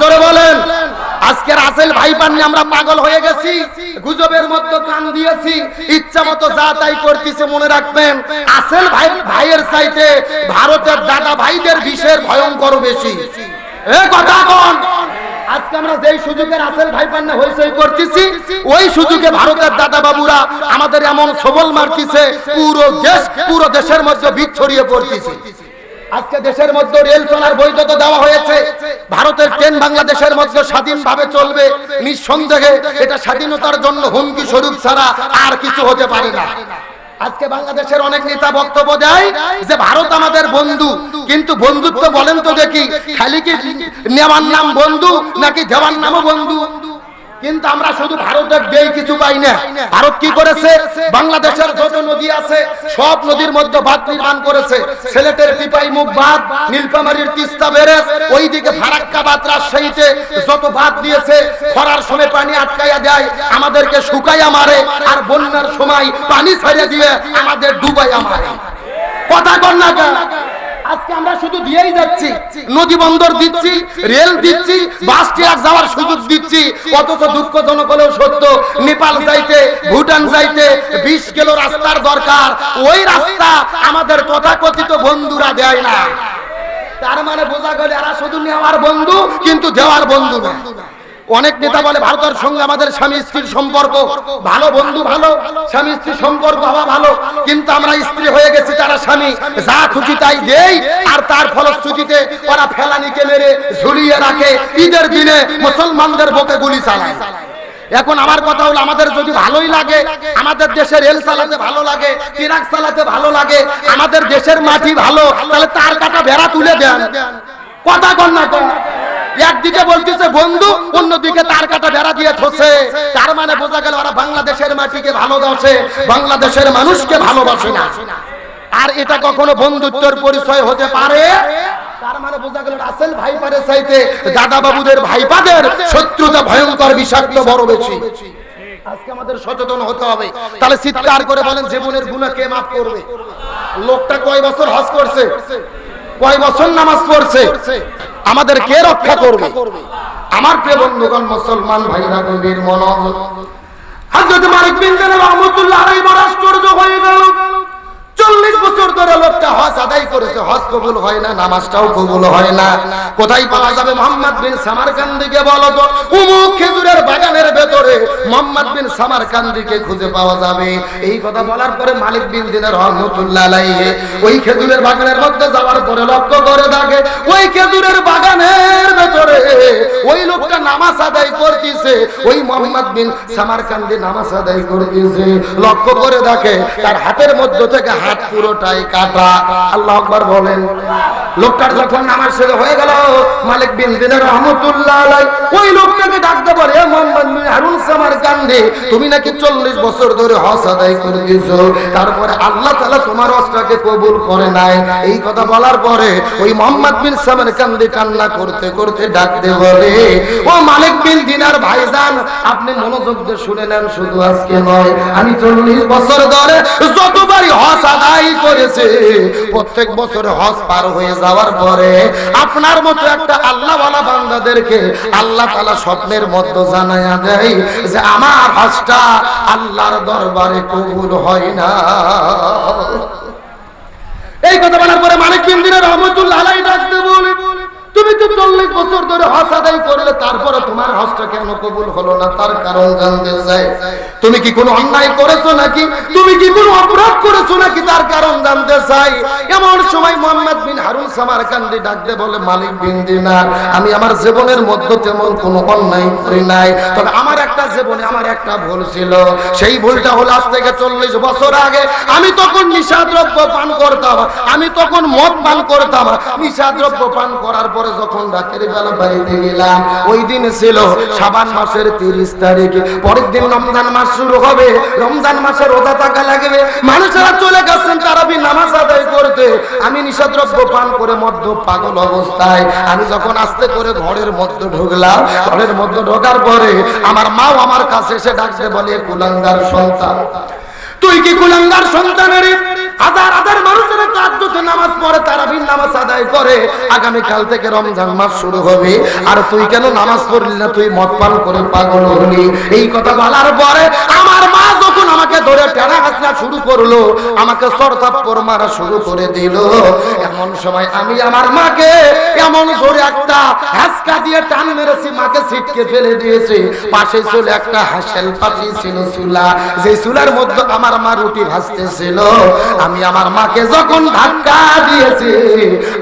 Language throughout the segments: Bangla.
জোরে বলেন। আজকে রাসেল ভাই পান্নি, আমরা পাগল হয়ে গেছি। গুজবের মধ্যে কান দিয়েছি। ইচ্ছা মতো যা তাই করতেছে, মনে রাখবেন। আসেল ভাই, ভাইয়ের চাইতে ভারতের দাদা ভাইদের বিষের ভয়ঙ্কর বেশি। এ কথা কোন। আজকে আমরা যেই সুযোগের আসেল ভাই পান্না, হইচই করতেছি, ওই সুযোগে ভারতের দাদা বাবুরা আমাদের এমন সবল মারতিছে, পুরো দেশ, পুরো দেশের মধ্যে বিষ ছড়িয়ে পড়তেছে। আজকে দেশের মধ্যে রেল চলার বৈধতা দেওয়া হয়েছে, ভারতের ট্রেন বাংলাদেশের মধ্যে স্বাধীনভাবে চলবে। নিঃসন্দেহে এটা স্বাধীনতার জন্য হুমকি স্বরূপ ছাড়া আর কিছু হতে পারে না। আজকে বাংলাদেশের অনেক নেতা বক্তব্য দেয় যে, ভারত আমাদের বন্ধু। কিন্তু বন্ধুত্ব বলেন তো দেখি, খালি কি নেওয়ার নাম বন্ধু নাকি দেওয়ার নামও বন্ধু? কিন্তু আমরা শুধু ভারতের দেই কিছু পাই না। ভারত কি করেছে? বাংলাদেশের যত নদী আছে সব নদীর মধ্যে বাঁধ নির্মাণ করেছে। সিলেটের টিপাই মুখ বাঁধ নীলফামারীর তিস্তা বেরেস ওইদিকে ফারাক্কা বাঁধ রাজশাহীতে যত বাঁধ দিয়েছে খরার সময় পানি আটকাইয়া দেয় আমাদেরকে শুকাইয়া মারে আর বন্যার সময় পানি ছেড়ে দিয়ে আমাদের ডুবাইয়া মারে। কথা কর না কেন? আজকে আমরা শুধু দিয়েই যাচ্ছি। নদী বন্দর দিচ্ছি, রেল দিচ্ছি, বাস ট্রাক যাওয়ার সুযোগ দিচ্ছি। অথচ দুঃখজনক হলেও সত্য, নেপাল যাইতে, ভুটান যাইতে বিশ কিলো রাস্তার দরকার। ওই রাস্তা আমাদের তথাকথিত বন্ধুরা দেয় না। তার মানে বোঝা গেল এরা শুধু নেওয়ার বন্ধু, কিন্তু দেওয়ার বন্ধু না। অনেক নেতা বলে ভারতের সঙ্গে আমাদের স্বামী স্ত্রীর সম্পর্ক। ভালো বন্ধু ভালো, স্বামী স্ত্রীর সম্পর্ক হওয়া ভালো। কিন্তু আমরা স্ত্রী হয়ে গেছি তারা স্বামী। যা খুশি তাই দেই, আর তার ফলশ্রুতিতে ওরা ফেলানিকে মেরে ঝুলিয়ে রাখে। ঈদের দিনে মুসলমানদের বুকে গুলি চালায়। এখন আমার কথা হলো, আমাদের যদি ভালোই লাগে, আমাদের দেশের রেল চালাতে ভালো লাগে ট্রাক চালাতে ভালো লাগে, আমাদের দেশের মাটি ভালো, তাহলে তার কাটা বেড়া তুলে দেন। কথা কন না কন। একদিকে বলতেছে, বন্ধু, অন্যদিকে তার কাটা বেড়া দিয়ে ঠোসে। তার মানে বোঝা গেল ওরা বাংলাদেশের মাটিকে ভালোবাসে, বাংলাদেশের মানুষকে ভালোবাসে না। আর এটা কখনো বন্ধুত্বের পরিচয় হতে পারে? মানে দাদা বাবুদের ভাইপাদের শত্রুতা ভয়ঙ্কর, বিষাক্ত, বড় বেশি। আজকে আমাদের সচেতন হতে হবে। তাহলে চিৎকার করে বলেন, জীবনের গুণা কে মাফ করবে? লোকটা কয় বছর হজ করছে? কয় বছর নামাজ পড়ছে? আমাদের কে রক্ষা করবে। আমার প্রিয় বন্ধুগণ মুসলমান ভাইরা গভীর মনোযোগ। হযরত মালিক বিন রহমাতুল্লাহ আলাইহি আশ্চর্য হয়ে গেল। চল্লিশ বছর ধরে লোকটা হজ আদায় করেছে। হজ কবুল হয় না, নামাজটাও কবুল হয় না। কোথায় পাওয়া যাবে মোহাম্মদ বিন বলো তো? খেজুরের বাগানের ভেতরে মোহাম্মদ বিন খুঁজে পাওয়া যাবে। এই কথা বলার পরে মালিক বিন দিনের রহমতুল্লাহ ওই খেজুরের বাগানের মধ্যে যাওয়ার পরে লক্ষ্য করে থাকে ওই খেজুরের বাগানের ভেতরে ওই লোকটা নামাজ আদায় করতেছে। ওই মোহাম্মদ বিন সামারকান্দি নামাজ আদায় করতেছে। লক্ষ্য করে দেখে, তার হাতের মধ্য থেকে হাত পুরোটাই কাটা। আল্লাহ আকবার বলেন। লোকটার যখন নামাজ শেষ হয়ে গেল, মালিক বিন দিনের রহমতুল্লাহ ওই লোকটাকে ডাকতে পারে "এ মোহাম্মদ বিন তুমি নাকি চল্লিশ বছর ধরে হজ আদায় করতেছো? তারপরে আল্লাহ তাআলা তোমার হজটাকে কবুল করে নাই। এই কথা বলার পরে ওই মোহাম্মদ বিন সামারকান্দি কান্না করতে করতে ডাকতে বলে, ও মালিক বিন দিনার ভাইজান, আপনি মনোযোগ দিয়ে শুনে নেন, শুধু আজকে নয়, আমি চল্লিশ বছর ধরে যতবারই হস আদায় করেছে, প্রত্যেক বছরে হস পার হয়ে যাওয়ার পরে আপনার মতো একটা আল্লাহওয়ালা বান্দাদেরকে আল্লাহ তালা স্বপ্নের মতো জানায়া দেয় যে আমার হাজটা আল্লাহর দরবারে কবুল হয় না। এই কথা বলার পরে মানে বিন দিনের রহমতুল্লাহ ডাক বলে তুমি তো চল্লিশ বছর ধরে হজ আদায় করলে তারপরে তোমার হজটা কেন কবুল হলো না? তার কারণ জানতে চাই। তুমি কি কোনো অন্যায় করেছ নাকি? তুমি কি কোনো অপরাধ করেছ নাকি? তার কারণ জানতে চাই। এমন সময় মোহাম্মদ বিন হারুন সামারকান্দি ডাকতে বলে, মালিক বিন দিনার, আমি আমার জীবনের মধ্যে তেমন কোনো অন্যায় করি নাই। তবে আমার একটা জীবনে আমার একটা ভুল ছিল। সেই ভুলটা হলো আজ থেকে চল্লিশ বছর আগে। আমি তখন নিশাদ্রব্য পান করতাম। আমি তখন মদ পান করতাম। নিশাদ্রব্য পান করার পরে যখন রাতের বেলা বাড়িতে গেলাম, ওই দিন ছিল সাবান মাসের তিরিশ তারিখে। পরের দিন রমজান মাস শুরু হবে। রমজান মাসে রোজা থাকা লাগবে। মানুষেরা চলে গেছেন তারাবি নামাজ আদায় করতে। আমি নিশাদ্রব্য পান করে মধ্য পাগল অবস্থায়। আমি যখন আস্তে করে ঘরের মধ্যে ঢুকলাম, ঘরের মধ্যে ঢোকার পরে আমার মাও আমার কাছে এসে ডাকতে বলে, কুলাঙ্গার সন্তান। তুই কি কুলাঙ্গার সন্তানের হাজার হাজার মানুষের তাজ্জুদের নামাজ পড়ে, তারাবির নামাজ আদায় করে আগামী কাল থেকে রমজান মাস শুরু হবে। আর তুই কেন নামাজ পড়লি না? তুই মদ পান করে পাগল হলি। এই কথা বলার পরে আমার আমাকে ধরে টেনা হাসনা শুরু করল, আমাকে সরতাপ্পর মারা শুরু করে দিল। এমন সময় আমি আমার মাকে এমন জোরে একটা হাসকা দিয়ে টান মেরেছি, মাকে ছিটকে ফেলে দিয়েছে। পাশে চলে একটা হাসেল পাতি ছিল চুলা যে চুলার মধ্যে আমার মা রুটি ভাজতেছিল। আমি আমার মাকে যখন ধাক্কা দিয়েছি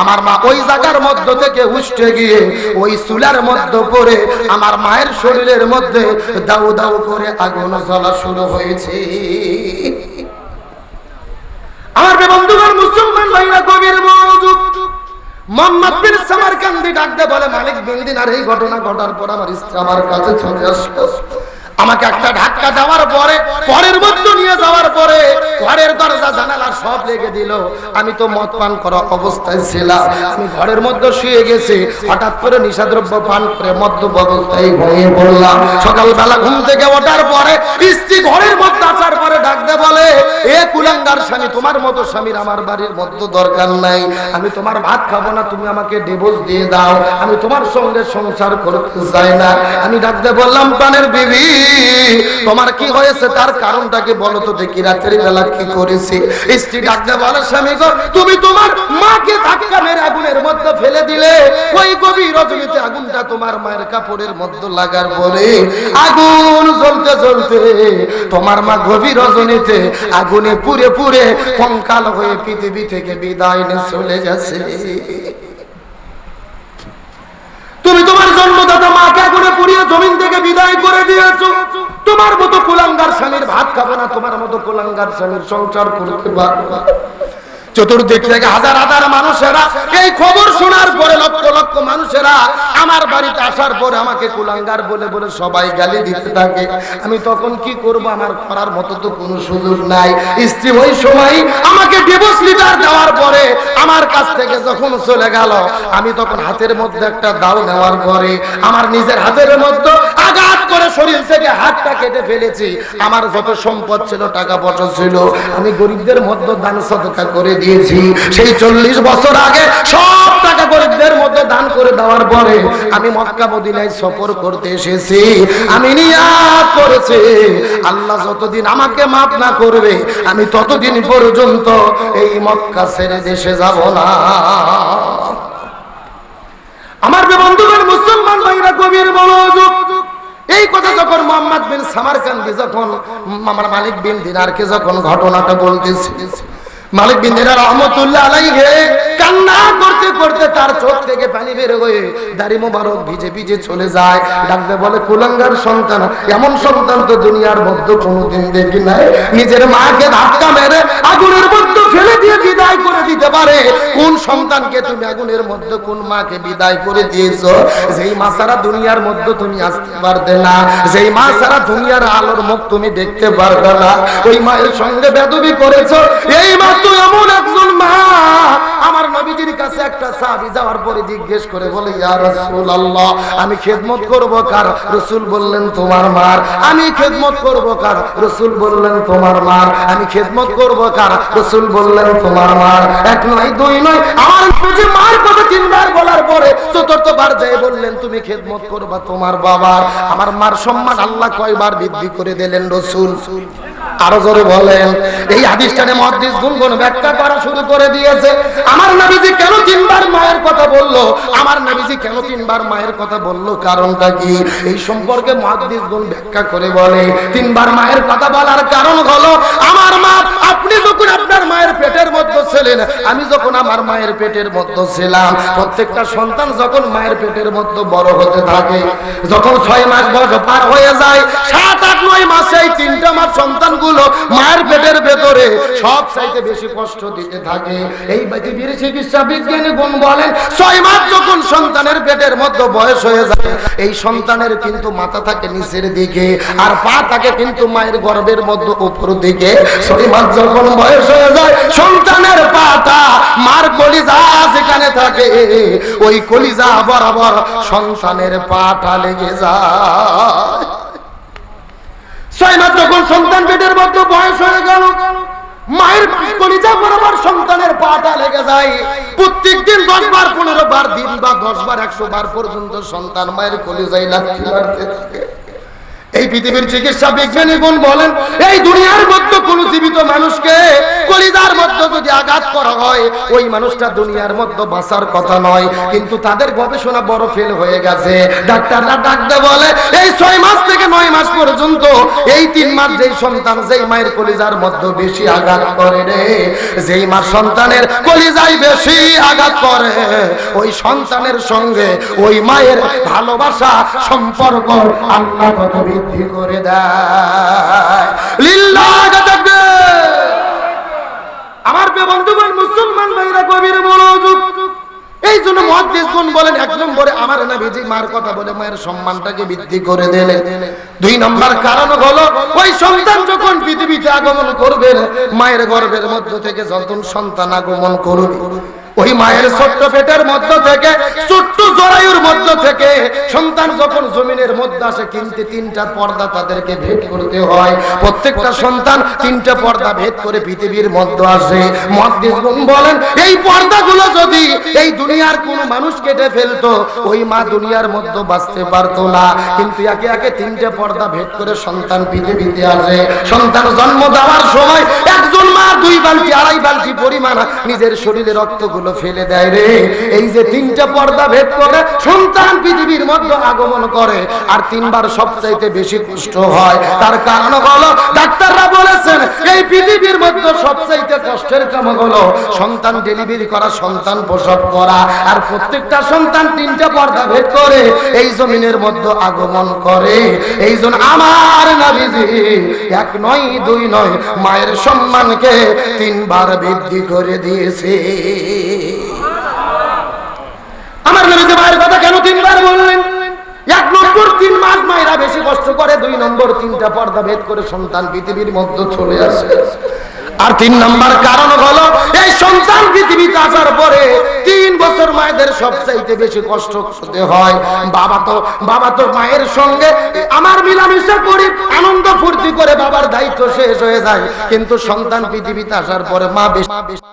আমার মা ওই জায়গার মধ্য থেকে উঠে গিয়ে ওই চুলার মধ্যে পড়ে আমার মায়ের শরীরের মধ্যে দাউ দাউ করে আগুন জ্বলা শুরু হয়েছে। আমার বন্ধুগণ, মুসলমান ভাইরা, গভীর মনোযোগ। মোহাম্মদ বিন সামারকান্দি ডাকতে বলে, মালিক বিন দিনার এই ঘটনা ঘটার পর আমার স্ত্রী আমার কাছে চলে আসলো। আমাকে একটা ধাক্কা দেওয়ার পরে, পরের মধ্যে নিয়ে যাওয়ার পরে ঘরের দরজা জানালা সব লেগে দিল। আমি তো মদ পান করা অবস্থায় ছিলাম। আমি ঘরের মধ্যে শুয়ে গেছি। হঠাৎ করে নিশাদ্রব্য পান করে মদ্যপ অবস্থায় ঘুমিয়ে পড়লাম। সকালবেলা ঘুম থেকে ওঠার পরে স্ত্রী ঘরের মধ্যে আসার পরে ডাকতে বলে, এ কুলাঙ্গার স্বামী, তোমার মতো স্বামীর আমার বাড়ির মধ্যে দরকার নাই। আমি তোমার ভাত খাব না, তুমি আমাকে ডিভোর্স দিয়ে দাও। আমি তোমার সঙ্গে সংসার করতে চাই না। আমি ডাকতে বললাম পানের বিবি, তোমার কি হয়েছে? তার কারণটাকে বলো তো দেখি। রাতের বেলা কি করেছি। স্ত্রী ডাকতে বলে, স্বামী গো, তুমি তোমার মাকে ধাক্কা মেরে আগুনের মধ্যে ফেলে দিলে। ওই গভীর রজনীতে আগুনটা তোমার মায়ের কাপড়ের মধ্যে লাগার পরে আগুন জ্বলতে জ্বলতে তোমার মা গভীর রজনীতে আগুনে পুড়ে পুড়ে কঙ্কাল হয়ে পৃথিবী থেকে বিদায় নিয়ে চলে গেছে। তুমি তোমার জন্মদাতা মাকে পুড়িয়ে জমিন থেকে বিদায় করে দিয়েছ। তোমার মতো কুলাঙ্গার স্বামীর ভাত খাব না, তোমার মতো কুলাঙ্গার স্বামীর সংসার করতে পারব চতুর্দিক থেকে হাজার হাজার মানুষেরা এই খবর শোনার পরে লক্ষ লক্ষ মানুষেরা আসার পরে আমাকে কুলাঙ্গার বলে বলে সবাই গালি দিতে থাকে। আমি তখন কি করব? আমার করার মতো তো কোনো সুযোগ নাই। স্ত্রী ওই সময় আমাকে ডিভোর্স লিটার দেওয়ার পরে আমার কাছ থেকে যখন চলে গেল, আমি তখন হাতের মধ্যে একটা দাও নেওয়ার পরে আমার নিজের হাতের মধ্যে আঘাত করে শরীর থেকে হাতটা কেটে ফেলেছি। আমার যত সম্পদ ছিল, টাকা পয়সা ছিল, আমি গরিবদের মধ্যে দান সদকা করে দিয়েছি। সেই চল্লিশ বছর আগে সব টাকা গরিবদের মধ্যে দান করে দেওয়ার পরে আমি মক্কা মদিনায় সফর করতে এসেছি। আমি নিয়াত করেছি। আল্লাহ যতদিন আমাকে মাফ না করবে, আমি ততদিন পর্যন্ত এই মক্কা ছেড়ে দেশে যাব না। আমার বন্ধুগণ, মুসলমান ভাইরা, গভীর মনোযোগ। এই কথা যখন মোহাম্মদ বিন সামারকান্দি, যখন আমার মালিক বিন দিনারকে যখন ঘটনাটা বলতেছি মালিক বিন দিনার রহমতুল্লাহ আলাইহি কান্না করতে করতে তার চোখ থেকে পানি বের হয়ে দাড়ি মোবারক ভিজে ভিজে চলে যায়। ডাকতে বলে, কুলাঙ্গার সন্তান, এমন সন্তান তো দুনিয়ার মধ্যে কোনোদিন দেখি নাই। নিজের মাকে ধাক্কা মেরে আগুনের মধ্যে ফেলে দিয়ে বিদায় করে দিতে পারে? কোন সন্তানকে তুমি আগুনের মধ্যে কোন মাকে বিদায় করে দিয়েছ? যেই মা সারা দুনিয়ার মধ্যে তুমি আসতে পারবে না। যেই মা সারা দুনিয়ার আলোর মুখ তুমি দেখতে পারবে না। ওই মায়ের সঙ্গে বেদবি করেছ। এই মা তো এমন একজন মা। আমার নবীজির কাছে একটা সাহাবী যাওয়ার পরে জিজ্ঞেস করে বলে, ইয়া রাসূলুল্লাহ, আমি খেদমত করব কার? রাসূল বললেন, তোমার মার। আমি খেদমত করব কার? রাসূল বললেন, তোমার মার। আমি খেদমত করব কার? রাসূল বললেন, তোমার মার। এক নয়, দুই নয়। আমার নবীজি মার কথা তিনবার বলার পরে চতুর্থবার যায় বললেন, তুমি খেদমত করবা তোমার বাবার। আমার মার সম্মান আল্লাহ কয়বার বৃদ্ধি করে দিলেন রাসূল। আরও জোরে বলেন। এই হাদিসটানে মহাদিস গুনগুন ব্যাখ্যা করা শুরু করে দিয়েছে। আমার নবীজি কেন তিনবার মায়ের কথা বলল? আমার কেন তিনবার মায়ের কথা বলল? কারণটা কি? এই সম্পর্কে মহাদিস গুণ ব্যাখ্যা করে বলে, তিনবার মায়ের কথা বলার কারণ হলো, আমার মা, আপনি যখন আপনার মায়ের পেটের মধ্যে ছিলেন, আমি যখন আমার মায়ের পেটের মধ্যে ছিলাম, প্রত্যেকটা সন্তান যখন মায়ের পেটের মধ্যে বড় হতে থাকে, যখন ছয় মাস বয়স পার হয়ে যায়, সাত সন্তানগুলো মায়ের পেটের ভেতরে সব চাইতে বেশি কষ্ট দিতে থাকে। এই পৃথিবীর চিকিৎসা বিজ্ঞানী গুণ বলেন, ছয় মাস যখন সন্তানের পেটের মধ্যে বয়স হয়ে যায়, এই সন্তানের কিন্তু মাথা থাকে নিচের দিকে আর পা থাকে কিন্তু মায়ের গর্ভের মধ্যে উপর দিকে। ছয় মাস যখন বয়স হয়ে যায়, সন্তানের পাটা মার কলিজা যেখানে থাকে, ওই কলিজা বরাবর সন্তানের পাটা লেগে যায়। ছয় যখন সন্তান পেটের বয়স হয়ে গেল, মায়ের কলিজা সন্তানের লেগে যায়। বার দিন বা একশো বার পর্যন্ত সন্তান মায়ের এই পৃথিবীর চিকিৎসা বলেন, এই দুনিয়ার মধ্যে কোন জীবিত মানুষকে কলিজার মধ্যে যদি আঘাত করা হয়, ওই মানুষটা দুনিয়ার মধ্যে বাঁচার কথা নয়। কিন্তু তাদের গবেষণা বড় ফেল হয়ে গেছে। ডাক্তাররা ডাকতে বলে, এই ছয় মাস থেকে নয় মাস পর্যন্ত, এই তিন মাস যেই সন্তান যেই মায়ের কলিজার মধ্যে বেশি আঘাত করে রে, যেই মার সন্তানের কলিজায় বেশি আঘাত করে, ওই সন্তানের সঙ্গে ওই মায়ের ভালোবাসা সম্পর্ক আল্লাহ কত বৃদ্ধি করে দেয়। লিল্লাহ। আমার বন্ধুগণ, মুসলমান ভাইরা, গভীর মনোযোগ। এই জন্য মহাদেশগণ বলেন, এক নম্বরে আমার নাবিজি মার কথা বলে মায়ের সম্মানটাকে বৃদ্ধি করে দিলেন। দুই নম্বর কারণ হলো, ওই সন্তান যখন পৃথিবীতে আগমন করবেন মায়ের গর্ভের মধ্য থেকে যতন সন্তান আগমন করবে। ওই মায়ের ছোট্ট পেটের মধ্য থেকে, ছোট্ট জরায়ুর মধ্য থেকে সন্তান যখন জমিনের মধ্যে আসে কিনতে তিনটা পর্দা তাদেরকে ভেদ করতে হয়। প্রত্যেকটা সন্তান তিনটা পর্দা ভেদ করে পৃথিবীর মধ্যে আসে। বলেন, এই পর্দাগুলো যদি এই দুনিয়ার কোন মানুষ কেটে ফেলতো, ওই মা দুনিয়ার মধ্যে বাঁচতে পারতো না। কিন্তু একে একে তিনটে পর্দা ভেদ করে সন্তান পৃথিবীতে আসে। সন্তান জন্ম দেওয়ার সময় একজন মা দুই বালতি, আড়াই বালতি পরিমাণ নিজের শরীরে রক্তগুলো ফেলে দেয় রে। এই যে তিনটা পর্দা ভেদ করে সন্তান পৃথিবীর মধ্যে আগমন করে, আর তিনবার সবচাইতে বেশি হয়। তার কারণ হলো, ডাক্তাররা বলেছেন, এই পৃথিবীর মধ্যে সবচাইতে কষ্টের কাম হলো সন্তান ডেলিভারি করা, সন্তান প্রসব করা। আর প্রত্যেকটা সন্তান তিনটা পর্দা ভেদ করে এই জমিনের মধ্যে আগমন করে। এই জন্য আমার নাবিজি, এক নয়, দুই নয়, মায়ের সম্মানকে তিনবার বৃদ্ধি করে দিয়েছে। আমার নবীজি মায়ের কথা কেন তিনবার বললেন? এক নম্বর তিন মাস মায়েরা বেশি কষ্ট করে, দুই নম্বর তিনটা পর্দা ভেদ করে সন্তান পৃথিবীর মধ্যে চলে আসে। আর তিন নম্বর কারণ হলো, এই সন্তান পৃথিবীতে আসার পরে তিন বছর মায়েদের সবচাইতে বেশি কষ্ট করতে হয়। বাবা তো বাবা তো মায়ের সঙ্গে আমার মিলামিশা করি আনন্দ ফুর্তি করে বাবার দায়িত্ব শেষ হয়ে যায়। কিন্তু সন্তান পৃথিবীতে আসার পরে মা বেশি